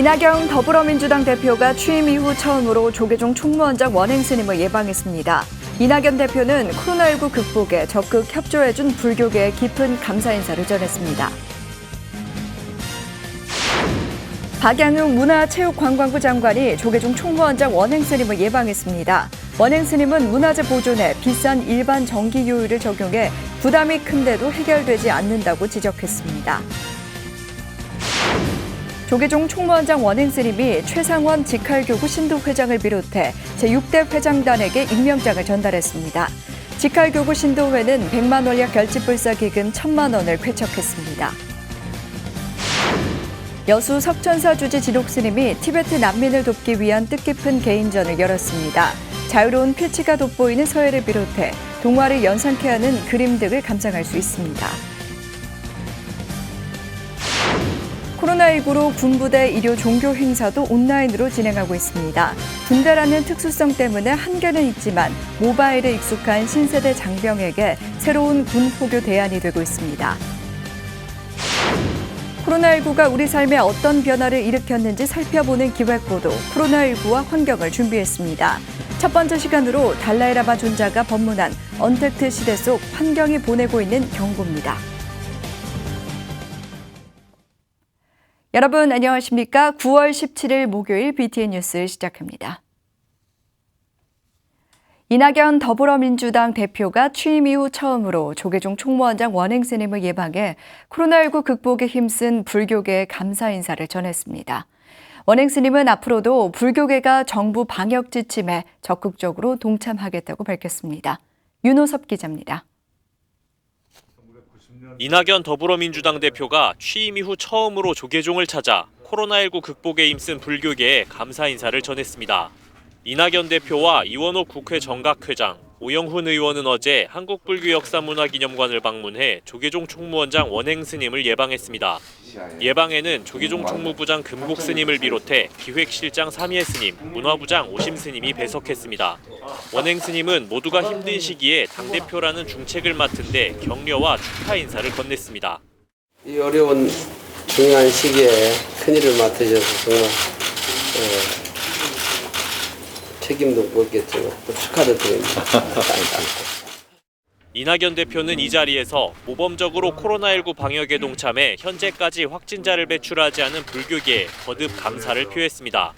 이낙연 더불어민주당 대표가 취임 이후 처음으로 조계종 총무원장 원행 스님을 예방했습니다. 이낙연 대표는 코로나19 극복에 적극 협조해준 불교계에 깊은 감사 인사를 전했습니다. 박양욱 문화체육관광부 장관이 조계종 총무원장 원행 스님을 예방했습니다. 원행 스님은 문화재 보존에 비싼 일반 전기요율을 적용해 부담이 큰데도 해결되지 않는다고 지적했습니다. 조계종 총무원장 원행 스님이 최상원 직할교구 신도회장을 비롯해 제6대 회장단에게 임명장을 전달했습니다. 직할교구 신도회는 100만 원약 결집불사 기금 1000만 원을 쾌척했습니다. 여수 석천사 주지 진옥 스님이 티베트 난민을 돕기 위한 뜻깊은 개인전을 열었습니다. 자유로운 필치가 돋보이는 서해를 비롯해 동화를 연상케 하는 그림 등을 감상할 수 있습니다. 코로나19로 군부대 의료 종교 행사도 온라인으로 진행하고 있습니다. 군대라는 특수성 때문에 한계는 있지만 모바일에 익숙한 신세대 장병에게 새로운 군 포교 대안이 되고 있습니다. 코로나19가 우리 삶에 어떤 변화를 일으켰는지 살펴보는 기획보도 코로나19와 환경을 준비했습니다. 첫 번째 시간으로 달라이라마 존자가 법문한 언택트 시대 속 환경이 보내고 있는 경고입니다. 여러분 안녕하십니까? 9월 17일 목요일 BTN 뉴스 시작합니다. 이낙연 더불어민주당 대표가 취임 이후 처음으로 조계종 총무원장 원행 스님을 예방해 코로나19 극복에 힘쓴 불교계에 감사 인사를 전했습니다. 원행 스님은 앞으로도 불교계가 정부 방역 지침에 적극적으로 동참하겠다고 밝혔습니다. 윤호섭 기자입니다. 이낙연 더불어민주당 대표가 취임 이후 처음으로 조계종을 찾아 코로나19 극복에 힘쓴 불교계에 감사 인사를 전했습니다. 이낙연 대표와 이원호 국회 정각회장, 오영훈 의원은 어제 한국불교역사문화기념관을 방문해 조계종 총무원장 원행 스님을 예방했습니다. 예방에는 조계종 총무부장 금국 스님을 비롯해 기획실장 삼예 스님, 문화부장 오심 스님이 배석했습니다. 원행 스님은 모두가 힘든 시기에 당대표라는 중책을 맡은 데 격려와 축하 인사를 건넸습니다. 이 어려운 중요한 시기에 큰일을 맡으셔서 정말 어, 책임도 묻겠지만 또 축하도 드립니다. 이낙연 대표는 이 자리에서 모범적으로 코로나19 방역에 동참해 현재까지 확진자를 배출하지 않은 불교계에 거듭 감사를 표했습니다.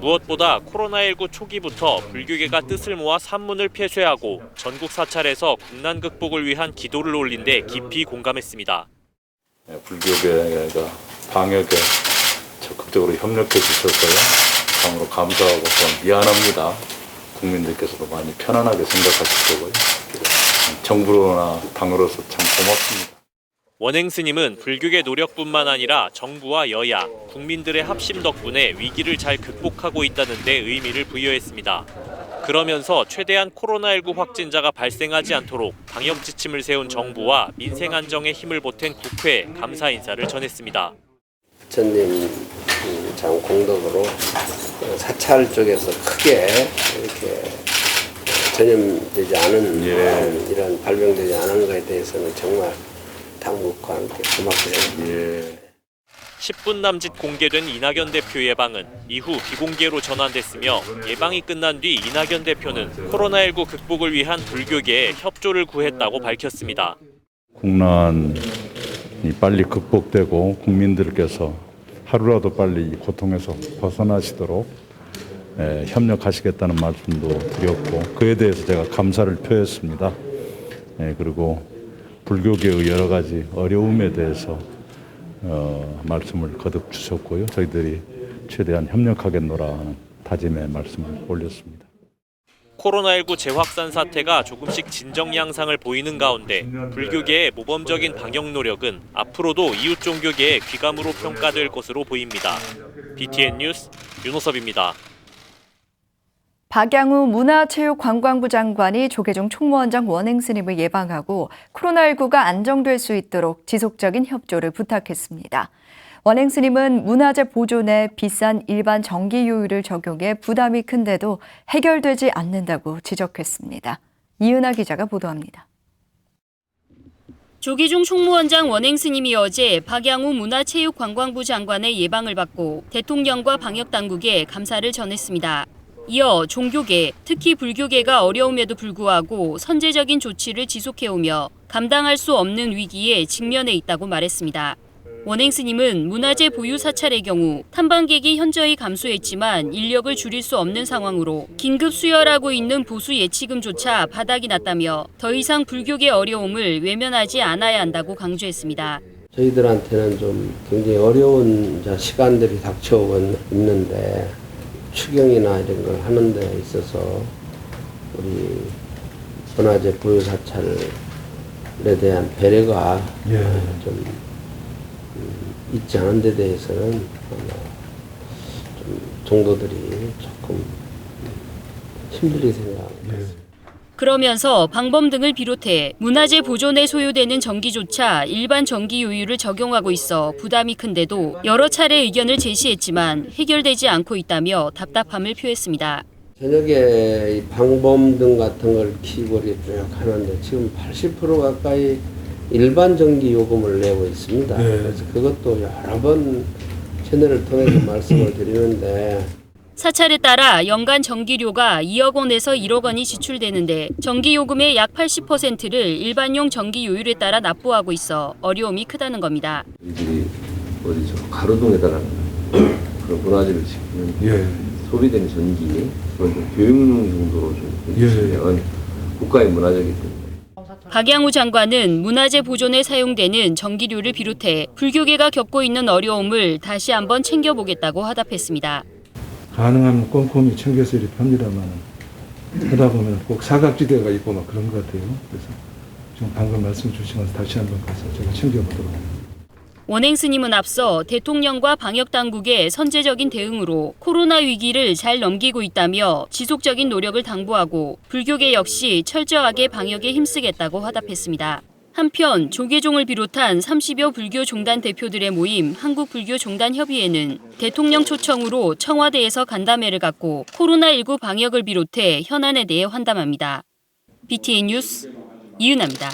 무엇보다 코로나19 초기부터 불교계가 뜻을 모아 산문을 폐쇄하고 전국 사찰에서 국난 극복을 위한 기도를 올린 데 깊이 공감했습니다. 예, 불교계가 방역에 적극적으로 협력해 주셔서요. 참으로 감사하고 또 미안합니다. 국민들께서도 많이 편안하게 생각하실 거고요. 정부나 당으로서 참 고맙습니다. 원행 스님은 불교계 노력뿐만 아니라 정부와 여야, 국민들의 합심 덕분에 위기를 잘 극복하고 있다는 데 의미를 부여했습니다. 그러면서 최대한 코로나19 확진자가 발생하지 않도록 방역 지침을 세운 정부와 민생 안정에 힘을 보탠 국회에 감사 인사를 전했습니다. 부처님 음, 참 공덕으로 어, 사찰 쪽에서 크게 이렇게 전염되지 않은 예. 어, 이런 발병되지 않은 것에 대해서는 정말 당국과 함께 고맙고요. 예. 10분 남짓 공개된 이낙연 대표 예방은 이후 비공개로 전환됐으며 예방이 끝난 뒤 이낙연 대표는 코로나19 극복을 위한 불교계에 협조를 구했다고 밝혔습니다. 국난이 빨리 극복되고 국민들께서 하루라도 빨리 이 고통에서 벗어나시도록 예, 협력하시겠다는 말씀도 드렸고 그에 대해서 제가 감사를 표했습니다. 예, 그리고 불교계의 여러 가지 어려움에 대해서 어, 말씀을 거듭 주셨고요. 저희들이 최대한 협력하겠노라는 다짐의 말씀을 올렸습니다. 코로나19 재확산 사태가 조금씩 진정 양상을 보이는 가운데 불교계의 모범적인 방역 노력은 앞으로도 이웃 종교계의 귀감으로 평가될 것으로 보입니다. BTN 뉴스 윤호섭입니다. 박양우 문화체육관광부 장관이 조계종 총무원장 원행 스님을 예방하고 코로나19가 안정될 수 있도록 지속적인 협조를 부탁했습니다. 원행 스님은 문화재 보존에 비싼 일반 전기 요율을 적용해 부담이 큰데도 해결되지 않는다고 지적했습니다. 이은하 기자가 보도합니다. 조기중 총무원장 원행 스님이 어제 박양우 문화체육관광부 장관의 예방을 받고 대통령과 방역당국에 감사를 전했습니다. 이어 종교계, 특히 불교계가 어려움에도 불구하고 선제적인 조치를 지속해오며 감당할 수 없는 위기에 직면해 있다고 말했습니다. 원행 스님은 문화재 보유 사찰의 경우 탐방객이 현저히 감소했지만 인력을 줄일 수 없는 상황으로 긴급 수혈하고 있는 보수 예치금조차 바닥이 났다며 더 이상 불교계 어려움을 외면하지 않아야 한다고 강조했습니다. 저희들한테는 좀 굉장히 어려운 시간들이 닥쳐오고 있는데 추경이나 이런 걸 하는 데 있어서 우리 문화재 보유 사찰에 대한 배려가 예. 좀 음, 있지 않은 데 대해서는 아마 좀 정도들이 조금 음, 힘들게 생각합니다. 그러면서 방범 등을 비롯해 문화재 보존에 소요되는 전기조차 일반 전기 요율을 적용하고 있어 부담이 큰데도 여러 차례 의견을 제시했지만 해결되지 않고 있다며 답답함을 표했습니다. 저녁에 이 방범등 같은 걸 키고 이렇게 쭉 하는데 지금 80% 가까이 일반 전기 요금을 내고 있습니다. 네. 그래서 그것도 여러 번 채널을 통해서 말씀을 드리는데 사찰에 따라 연간 전기료가 2억 원에서 1억 원이 지출되는데 전기요금의 약 80%를 일반용 전기요율에 따라 납부하고 있어 어려움이 크다는 겁니다. 이들이 어디죠 가로등에다가 그런 문화재를 지키면 예. 소비되는 전기 그런 좀 교육용 정도로 좀 예. 해주시면 국가의 문화재이기 때문에 박양우 장관은 문화재 보존에 사용되는 전기료를 비롯해 불교계가 겪고 있는 어려움을 다시 한번 챙겨보겠다고 화답했습니다. 가능하면 꼼꼼히 챙겨서 이렇게 합니다만 하다 보면 꼭 사각지대가 있고 막 그런 것 같아요. 그래서 지금 방금 말씀 주신 것을 다시 한번 가서 제가 챙겨보도록 하겠습니다. 원행 스님은 앞서 대통령과 방역 당국의 선제적인 대응으로 코로나 위기를 잘 넘기고 있다며 지속적인 노력을 당부하고 불교계 역시 철저하게 방역에 힘쓰겠다고 화답했습니다. 한편 조계종을 비롯한 30여 불교 종단 대표들의 모임 한국불교종단협의회는 대통령 초청으로 청와대에서 간담회를 갖고 코로나19 방역을 비롯해 현안에 대해 환담합니다. BTN 뉴스 이은아입니다.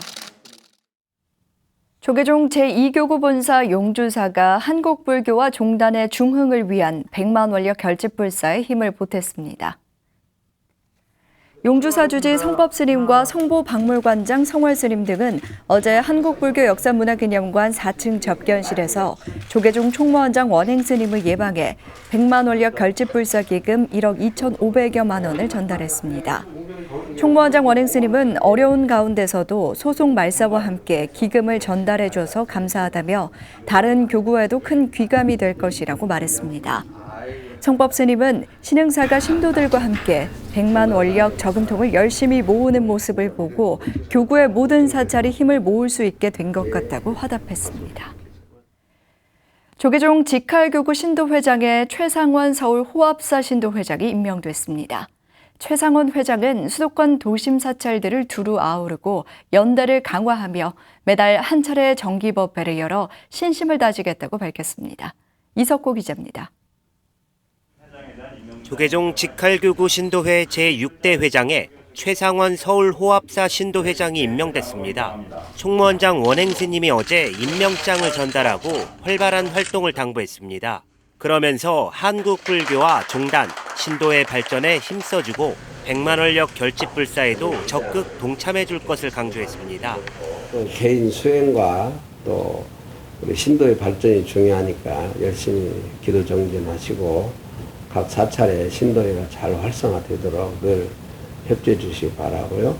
조계종 제2교구 본사 용주사가 한국불교와 종단의 중흥을 위한 100만 원력 결집불사에 힘을 보탰습니다. 용주사 주지 성법스님과 성보박물관장 성월스님 등은 어제 한국불교 역사문화기념관 4층 접견실에서 조계종 총무원장 원행스님을 예방해 100만 원력 결집불사 기금 1억 2,500여만 원을 전달했습니다. 총무원장 원행 스님은 어려운 가운데서도 소속 말사와 함께 기금을 전달해 줘서 감사하다며 다른 교구에도 큰 귀감이 될 것이라고 말했습니다. 성법 스님은 신흥사가 신도들과 함께 100만 원력 저금통을 열심히 모으는 모습을 보고 교구의 모든 사찰이 힘을 모을 수 있게 된 것 같다고 화답했습니다. 조계종 직할교구 신도회장에 최상원 서울 호합사 신도회장이 임명됐습니다. 최상원 회장은 수도권 도심 사찰들을 두루 아우르고 연대를 강화하며 매달 한 차례 정기법회를 열어 신심을 다지겠다고 밝혔습니다. 이석고 기자입니다. 조계종 직할교구 신도회 제6대 회장에 최상원 서울 호합사 신도회장이 임명됐습니다. 총무원장 원행스님이 어제 임명장을 전달하고 활발한 활동을 당부했습니다. 그러면서 한국 불교와 종단, 신도의 발전에 힘써주고 100만 원력 결집 불사에도 적극 동참해 줄 것을 강조했습니다. 또 개인 수행과 또 우리 신도의 발전이 중요하니까 열심히 기도 정진하시고 각 사찰의 신도회가 잘 활성화되도록 늘 협조해 주시기 바라고요.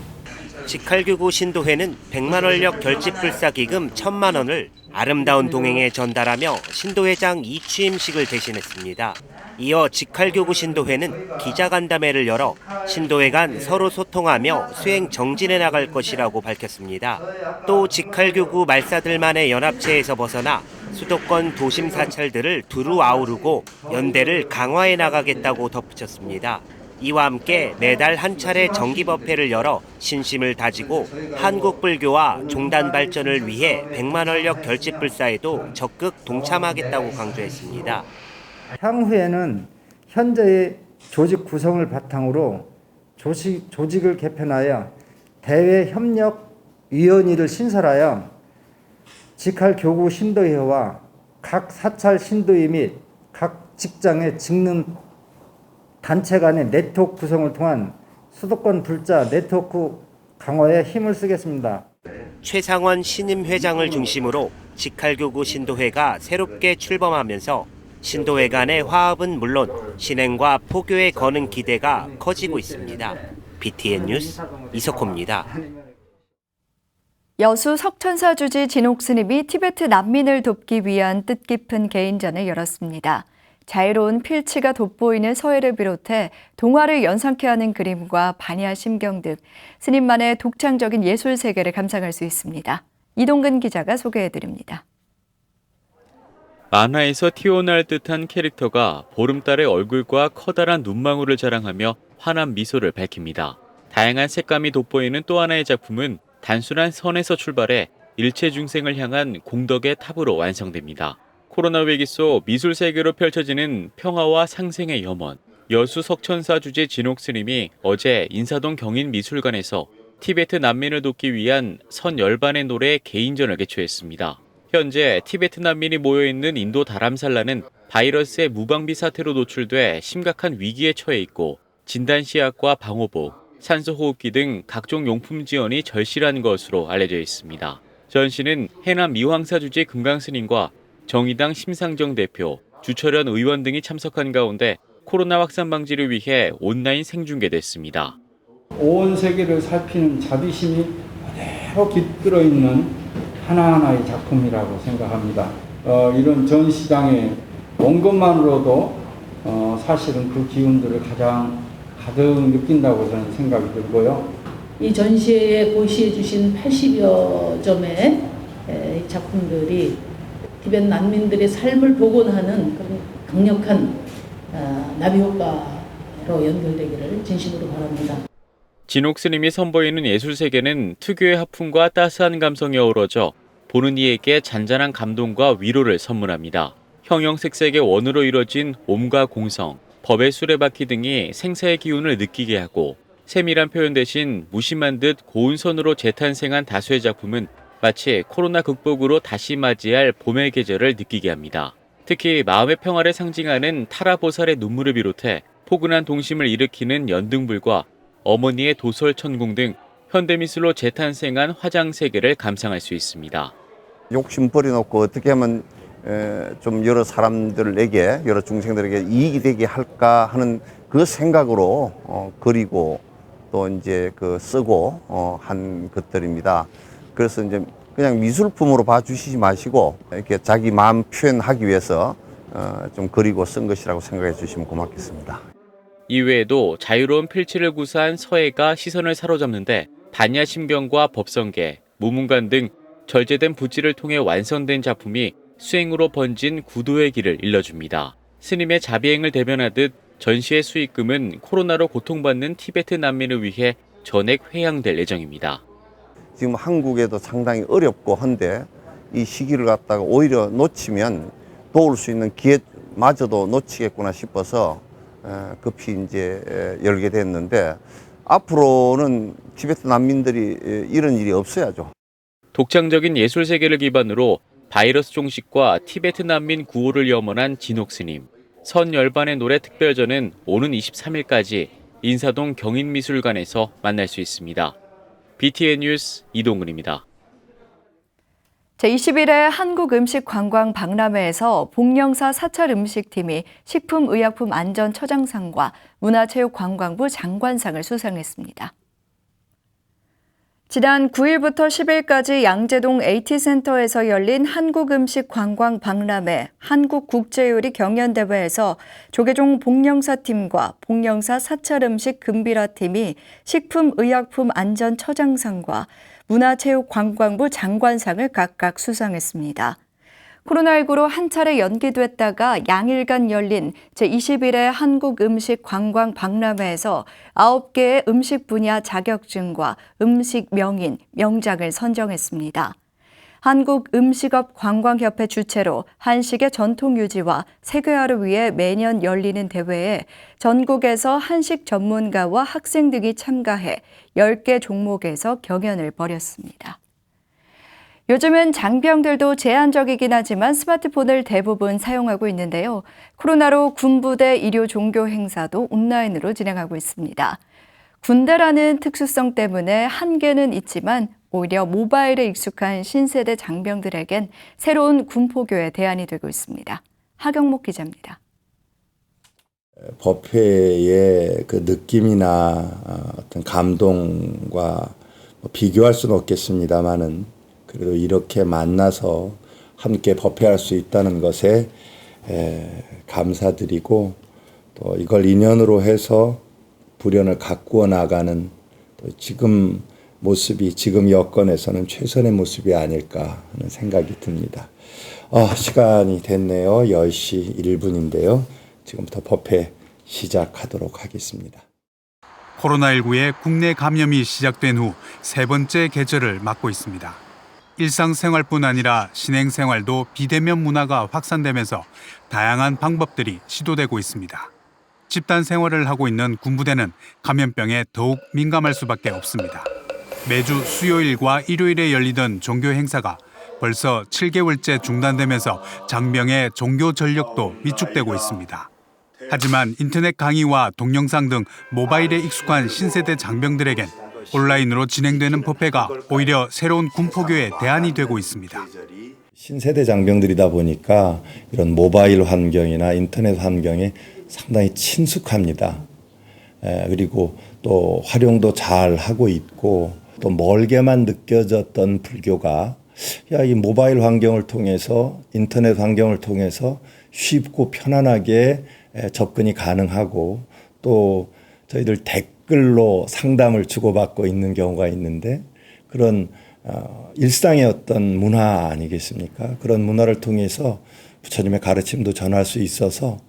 직할교구 신도회는 100만 원력 결집불사 기금 1000만 원을 아름다운 동행에 전달하며 신도회장 이취임식을 대신했습니다. 이어 직할교구 신도회는 기자간담회를 열어 신도회 간 서로 소통하며 수행 정진해 나갈 것이라고 밝혔습니다. 또 직할교구 말사들만의 연합체에서 벗어나 수도권 도심 사찰들을 두루 아우르고 연대를 강화해 나가겠다고 덧붙였습니다. 이와 함께 매달 한 차례 정기법회를 열어 신심을 다지고 한국 불교와 종단 발전을 위해 100만 원력 결집불사에도 적극 동참하겠다고 강조했습니다. 향후에는 현재의 조직 구성을 바탕으로 조직, 조직을 개편하여 대외 협력 위원회를 신설하여 직할 교구 신도회와 각 사찰 신도회 및 각 직장의 직능 단체 간의 네트워크 구성을 통한 수도권 불자 네트워크 강화에 힘을 쓰겠습니다. 최상원 신임 회장을 중심으로 직할교구 신도회가 새롭게 출범하면서 신도회 간의 화합은 물론 신행과 포교에 거는 기대가 커지고 있습니다. BTN 뉴스 이석호입니다. 여수 석천사 주지 진옥 스님이 티베트 난민을 돕기 위한 뜻깊은 개인전을 열었습니다. 자유로운 필치가 돋보이는 서해를 비롯해 동화를 연상케 하는 그림과 반야 심경 등 스님만의 독창적인 예술 세계를 감상할 수 있습니다. 이동근 기자가 소개해 드립니다. 만화에서 튀어나올 듯한 캐릭터가 보름달의 얼굴과 커다란 눈망울을 자랑하며 환한 미소를 밝힙니다. 다양한 색감이 돋보이는 또 하나의 작품은 단순한 선에서 출발해 일체 중생을 향한 공덕의 탑으로 완성됩니다. 코로나 위기 속 미술 세계로 펼쳐지는 평화와 상생의 염원. 여수 석천사 주제 진옥 스님이 어제 인사동 경인미술관에서 티베트 난민을 돕기 위한 선 열반의 노래 개인전을 개최했습니다. 현재 티베트 난민이 모여 있는 인도 다람살라는 바이러스의 무방비 사태로 노출돼 심각한 위기에 처해 있고 진단 시약과 방호복, 산소 호흡기 등 각종 용품 지원이 절실한 것으로 알려져 있습니다. 전시는 해남 미황사 주지 금강스님과 정의당 심상정 대표, 주철현 의원 등이 참석한 가운데 코로나 확산 방지를 위해 온라인 생중계됐습니다. 온 세계를 살피는 자비심이 그대로 깃들어 있는 하나하나의 작품이라고 생각합니다. 어, 이런 전시장에 온 것만으로도 어, 사실은 그 기운들을 가장 가득 느낀다고 저는 생각이 들고요. 이 전시회에 고시해 주신 80여 점의 에, 작품들이 티벳 난민들의 삶을 복원하는 그런 강력한 아, 나비 효과로 연결되기를 진심으로 바랍니다. 진옥 스님이 선보이는 예술 세계는 특유의 하품과 따스한 감성이 어우러져 보는 이에게 잔잔한 감동과 위로를 선물합니다. 형형색색의 원으로 이뤄진 옴과 공성, 법의 수레바퀴 등이 생사의 기운을 느끼게 하고 세밀한 표현 대신 무심한 듯 고운 선으로 재탄생한 다수의 작품은 마치 코로나 극복으로 다시 맞이할 봄의 계절을 느끼게 합니다. 특히 마음의 평화를 상징하는 타라보살의 눈물을 비롯해 포근한 동심을 일으키는 연등불과 어머니의 도설 천궁 등 현대미술로 재탄생한 화장 세계를 감상할 수 있습니다. 욕심 버려놓고 어떻게 하면 에, 좀 여러 사람들에게 여러 중생들에게 이익이 되게 할까 하는 그 생각으로 어, 그리고 또 이제 그 쓰고 어, 한 것들입니다. 그래서 이제 그냥 미술품으로 봐주시지 마시고 이렇게 자기 마음 표현하기 위해서 어, 좀 그리고 쓴 것이라고 생각해 주시면 고맙겠습니다. 이외에도 자유로운 필치를 구사한 서해가 시선을 사로잡는데 반야심경과 법성계, 무문관 등 절제된 붓질을 통해 완성된 작품이 수행으로 번진 구도의 길을 일러줍니다. 스님의 자비행을 대변하듯 전시의 수익금은 코로나로 고통받는 티베트 난민을 위해 전액 회양될 예정입니다. 지금 한국에도 상당히 어렵고 한데 이 시기를 갖다가 오히려 놓치면 도울 수 있는 기회마저도 놓치겠구나 싶어서 에, 급히 이제 에, 열게 됐는데 앞으로는 티베트 난민들이 에, 이런 일이 없어야죠. 독창적인 예술 세계를 기반으로 바이러스 종식과 티베트 난민 구호를 염원한 진옥 스님. 선 열반의 노래 특별전은 오는 23일까지 인사동 경인미술관에서 만날 수 있습니다. BTN 뉴스 이동근입니다. 제21회 한국음식관광 박람회에서 복령사 사찰 음식팀이 식품의약품 안전처장상과 문화체육관광부 장관상을 수상했습니다. 지난 9일부터 10일까지 양재동 AT센터에서 열린 한국음식 관광 박람회 한국국제요리 경연대회에서 조계종 복령사팀과 복령사 사찰음식 금비라팀이 식품의약품 안전처장상과 문화체육관광부 장관상을 각각 수상했습니다. 코로나19로 한 차례 연기됐다가 양일간 열린 제21회 한국 음식 관광 박람회에서 9개의 음식 분야 자격증과 음식 명인, 명장을 선정했습니다. 한국음식업관광협회 주최로 한식의 전통 유지와 세계화를 위해 매년 열리는 대회에 전국에서 한식 전문가와 학생 등이 참가해 10개 종목에서 경연을 벌였습니다. 요즘은 장병들도 제한적이긴 하지만 스마트폰을 대부분 사용하고 있는데요. 코로나로 군부대 의료 종교 행사도 온라인으로 진행하고 있습니다. 군대라는 특수성 때문에 한계는 있지만 오히려 모바일에 익숙한 신세대 장병들에겐 새로운 군포교의 대안이 되고 있습니다. 하경목 기자입니다. 법회의 그 느낌이나 어, 어떤 감동과 뭐 비교할 수는 없겠습니다만은 그래도 이렇게 만나서 함께 법회할 수 있다는 것에 에, 감사드리고 또 이걸 인연으로 해서 불연을 가꾸어 나가는 또 지금 모습이 지금 여건에서는 최선의 모습이 아닐까 하는 생각이 듭니다. 어, 시간이 됐네요. 10시 1분인데요. 지금부터 법회 시작하도록 하겠습니다. 코로나19의 국내 감염이 시작된 후 세 번째 계절을 맞고 있습니다. 일상생활뿐 아니라 신행생활도 비대면 문화가 확산되면서 다양한 방법들이 시도되고 있습니다. 집단 생활을 하고 있는 군부대는 감염병에 더욱 민감할 수밖에 없습니다. 매주 수요일과 일요일에 열리던 종교 행사가 벌써 7개월째 중단되면서 장병의 종교 전력도 위축되고 있습니다. 하지만 인터넷 강의와 동영상 등 모바일에 익숙한 신세대 장병들에겐 온라인으로 진행되는 법회가 오히려 새로운 군포교의 대안이 되고 있습니다. 신세대 장병들이다 보니까 이런 모바일 환경이나 인터넷 환경에 상당히 친숙합니다. 에, 그리고 또 활용도 잘 하고 있고 또 멀게만 느껴졌던 불교가 야, 이 모바일 환경을 통해서 인터넷 환경을 통해서 쉽고 편안하게 에, 접근이 가능하고 또 저희들 댓글 로 상담을 주고받고 있는 경우가 있는데 그런 어, 일상의 어떤 문화 아니겠습니까? 그런 문화를 통해서 부처님의 가르침도 전할 수 있어서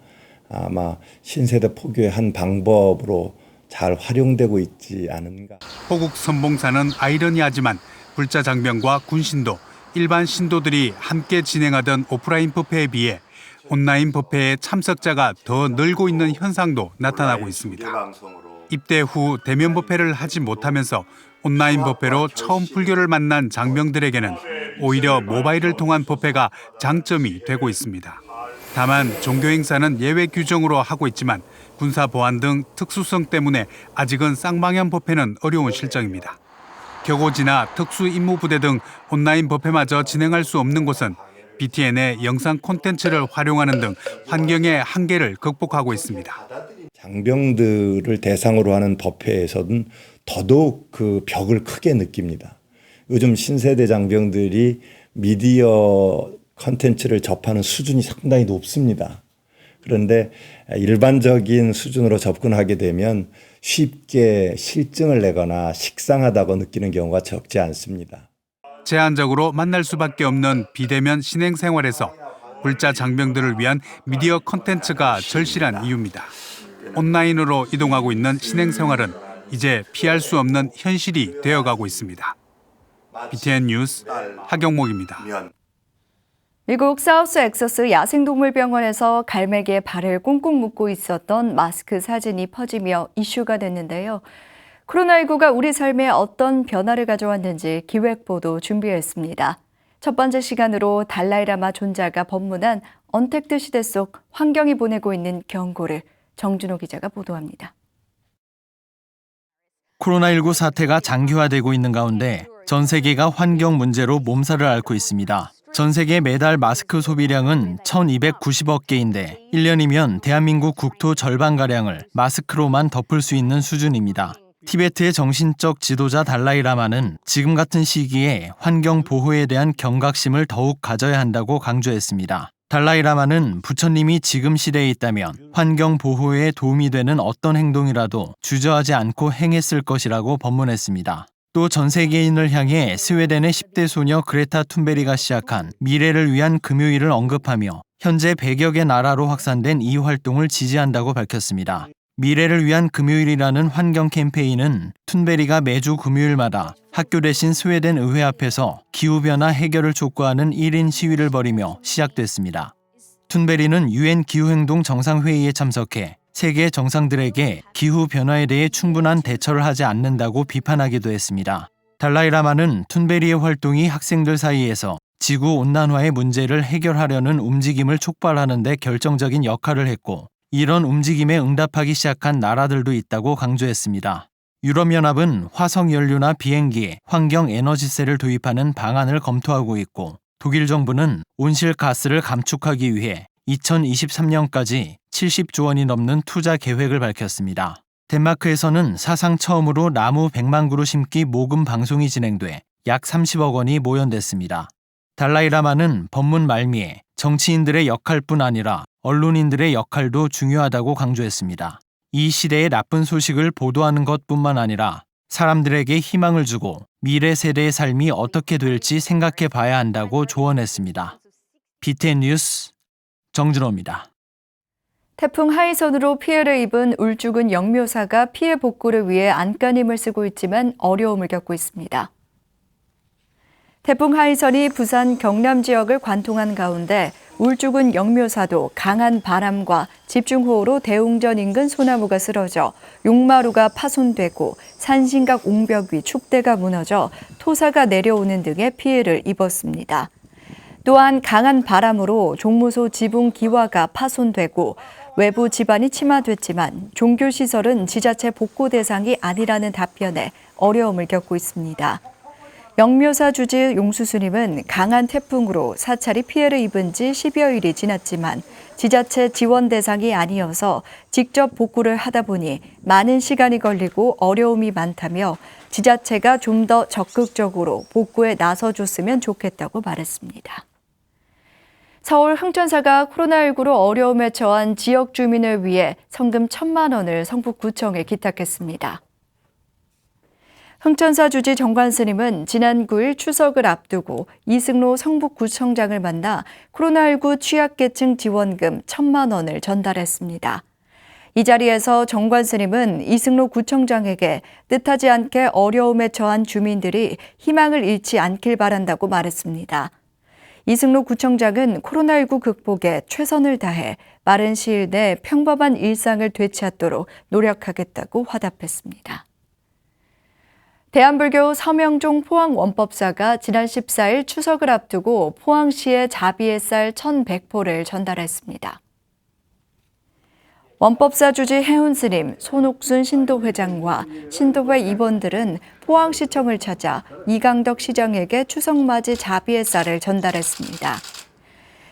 아마 신세대 포교의 한 방법으로 잘 활용되고 있지 않은가. 호국 선봉사는 아이러니하지만 불자 장병과 군신도 일반 신도들이 함께 진행하던 오프라인 법회에 비해 온라인 법회의 참석자가 더 늘고 있는 현상도 나타나고 있습니다. 입대 후 대면 법회를 하지 못하면서 온라인 법회로 처음 불교를 만난 장병들에게는 오히려 모바일을 통한 법회가 장점이 되고 있습니다. 다만 종교 행사는 예외 규정으로 하고 있지만 군사 보안 등 특수성 때문에 아직은 쌍방향 법회는 어려운 실정입니다. 격오지나 특수 임무 부대 등 온라인 법회마저 진행할 수 없는 곳은 BTN의 영상 콘텐츠를 활용하는 등 환경의 한계를 극복하고 있습니다. 장병들을 대상으로 하는 법회에서는 더더욱 그 벽을 크게 느낍니다. 요즘 신세대 장병들이 미디어 컨텐츠를 접하는 수준이 상당히 높습니다. 그런데 일반적인 수준으로 접근하게 되면 쉽게 실증을 내거나 식상하다고 느끼는 경우가 적지 않습니다. 제한적으로 만날 수밖에 없는 비대면 신행 생활에서 불자 장병들을 위한 미디어 컨텐츠가 절실한 이유입니다. 온라인으로 이동하고 있는 신행 생활은 이제 피할 수 없는 현실이 되어가고 있습니다. BTN 뉴스 하경목입니다. 미국 사우스 엑서스 야생동물병원에서 갈매기의 발을 꽁꽁 묶고 있었던 마스크 사진이 퍼지며 이슈가 됐는데요. 코로나19가 우리 삶에 어떤 변화를 가져왔는지 기획보도 준비했습니다. 첫 번째 시간으로 달라이라마 존자가 법문한 언택트 시대 속 환경이 보내고 있는 경고를 정준호 기자가 보도합니다. 코로나19 사태가 장기화되고 있는 가운데 전 세계가 환경 문제로 몸살을 앓고 있습니다. 전 세계 매달 마스크 소비량은 1290억 개인데 1년이면 대한민국 국토 절반가량을 마스크로만 덮을 수 있는 수준입니다. 티베트의 정신적 지도자 달라이라마는 지금 같은 시기에 환경 보호에 대한 경각심을 더욱 가져야 한다고 강조했습니다. 달라이라마는 부처님이 지금 시대에 있다면 환경 보호에 도움이 되는 어떤 행동이라도 주저하지 않고 행했을 것이라고 법문했습니다. 또 전 세계인을 향해 스웨덴의 10대 소녀 그레타 툰베리가 시작한 미래를 위한 금요일을 언급하며 현재 100여 개 나라로 확산된 이 활동을 지지한다고 밝혔습니다. 미래를 위한 금요일이라는 환경 캠페인은 툰베리가 매주 금요일마다 학교 대신 스웨덴 의회 앞에서 기후변화 해결을 촉구하는 1인 시위를 벌이며 시작됐습니다. 툰베리는 유엔 기후행동 정상회의에 참석해 세계 정상들에게 기후변화에 대해 충분한 대처를 하지 않는다고 비판하기도 했습니다. 달라이라마는 툰베리의 활동이 학생들 사이에서 지구 온난화의 문제를 해결하려는 움직임을 촉발하는 데 결정적인 역할을 했고 이런 움직임에 응답하기 시작한 나라들도 있다고 강조했습니다. 유럽연합은 화석 연료나 비행기에 환경 에너지세를 도입하는 방안을 검토하고 있고 독일 정부는 온실가스를 감축하기 위해 2023년까지 70조 원이 넘는 투자 계획을 밝혔습니다. 덴마크에서는 사상 처음으로 나무 100만 그루 심기 모금 방송이 진행돼 약 30억 원이 모연됐습니다. 달라이라마는 법문 말미에 정치인들의 역할뿐 아니라 언론인들의 역할도 중요하다고 강조했습니다. 이 시대의 나쁜 소식을 보도하는 것뿐만 아니라 사람들에게 희망을 주고 미래 세대의 삶이 어떻게 될지 생각해 봐야 한다고 조언했습니다. BTN 뉴스 정준호입니다. 태풍 하이선으로 피해를 입은 울주군 영묘사가 피해 복구를 위해 안간힘을 쓰고 있지만 어려움을 겪고 있습니다. 태풍 하이선이 부산 경남 지역을 관통한 가운데 울주군 영묘사도 강한 바람과 집중호우로 대웅전 인근 소나무가 쓰러져 용마루가 파손되고 산신각 옹벽 위 축대가 무너져 토사가 내려오는 등의 피해를 입었습니다. 또한 강한 바람으로 종무소 지붕 기와가 파손되고 외부 집안이 침하됐지만 종교시설은 지자체 복구 대상이 아니라는 답변에 어려움을 겪고 있습니다. 영묘사 주지 용수스님은 강한 태풍으로 사찰이 피해를 입은 지 10여일이 지났지만 지자체 지원 대상이 아니어서 직접 복구를 하다 보니 많은 시간이 걸리고 어려움이 많다며 지자체가 좀 더 적극적으로 복구에 나서줬으면 좋겠다고 말했습니다. 서울 흥천사가 코로나19로 어려움에 처한 지역 주민을 위해 성금 천만 원을 성북구청에 기탁했습니다. 흥천사 주지 정관 스님은 지난 9일 추석을 앞두고 이승로 성북구청장을 만나 코로나19 취약계층 지원금 천만 원을 전달했습니다. 이 자리에서 정관 스님은 이승로 구청장에게 뜻하지 않게 어려움에 처한 주민들이 희망을 잃지 않길 바란다고 말했습니다. 이승로 구청장은 코로나19 극복에 최선을 다해 빠른 시일 내 평범한 일상을 되찾도록 노력하겠다고 화답했습니다. 대한불교 서명종 포항 원법사가 지난 14일 추석을 앞두고 포항시에 자비의 쌀 1,100포를 전달했습니다. 원법사 주지 해운 스님, 손옥순 신도 회장과 신도회 임원들은 포항시청을 찾아 이강덕 시장에게 추석맞이 자비의 쌀을 전달했습니다.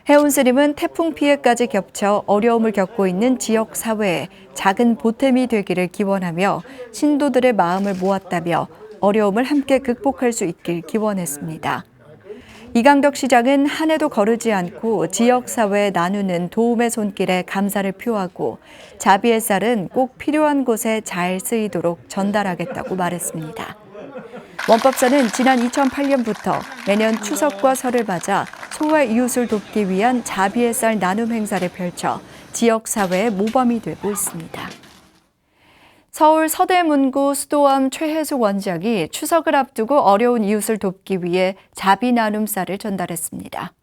해운 스님은 태풍 피해까지 겹쳐 어려움을 겪고 있는 지역 사회에 작은 보탬이 되기를 기원하며 신도들의 마음을 모았다며 어려움을 함께 극복할 수 있길 기원했습니다. 이강덕 시장은 한 해도 거르지 않고 지역 사회에 나누는 도움의 손길에 감사를 표하고 자비의 쌀은 꼭 필요한 곳에 잘 쓰이도록 전달하겠다고 말했습니다. 원법사는 지난 2008년부터 매년 추석과 설을 맞아 소외 이웃을 돕기 위한 자비의 쌀 나눔 행사를 펼쳐 지역 사회의 모범이 되고 있습니다. 서울 서대문구 수도암 최혜숙 원장이 추석을 앞두고 어려운 이웃을 돕기 위해 자비 나눔 쌀을 전달했습니다.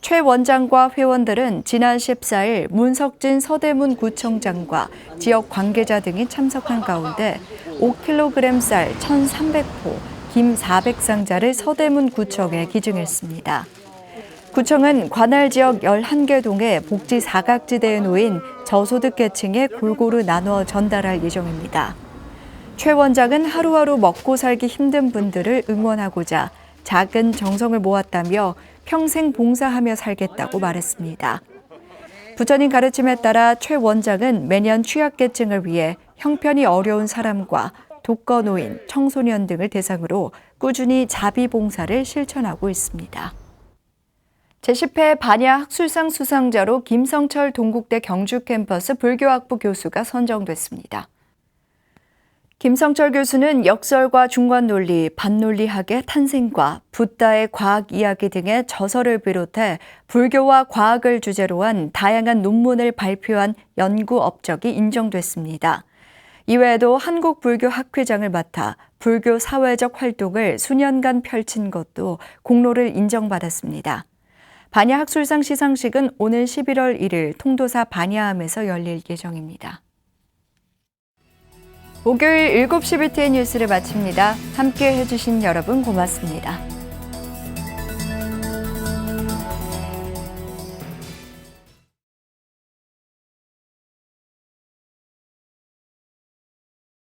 최 원장과 회원들은 지난 14일 문석진 서대문 구청장과 지역 관계자 등이 참석한 가운데 5kg 쌀 1,300포, 김 400상자를 서대문 구청에 기증했습니다. 구청은 관할 지역 11개 동의 복지 사각지대에 놓인 저소득 계층에 골고루 나눠 전달할 예정입니다. 최 원장은 하루하루 먹고 살기 힘든 분들을 응원하고자 작은 정성을 모았다며 평생 봉사하며 살겠다고 말했습니다. 부처님 가르침에 따라 최 원장은 매년 취약계층을 위해 형편이 어려운 사람과 독거노인, 청소년 등을 대상으로 꾸준히 자비 봉사를 실천하고 있습니다. 제10회 반야 학술상 수상자로 김성철 동국대 경주 캠퍼스 불교학부 교수가 선정됐습니다. 김성철 교수는 역설과 중관 논리, 반논리학의 탄생과 붓다의 과학 이야기 등의 저서를 비롯해 불교와 과학을 주제로 한 다양한 논문을 발표한 연구 업적이 인정됐습니다. 이외에도 한국불교학회장을 맡아 불교 사회적 활동을 수년간 펼친 것도 공로를 인정받았습니다. 반야 학술상 시상식은 오늘 11월 1일 통도사 반야암에서 열릴 예정입니다. 목요일 7시 BTN 뉴스를 마칩니다. 함께 해주신 여러분 고맙습니다.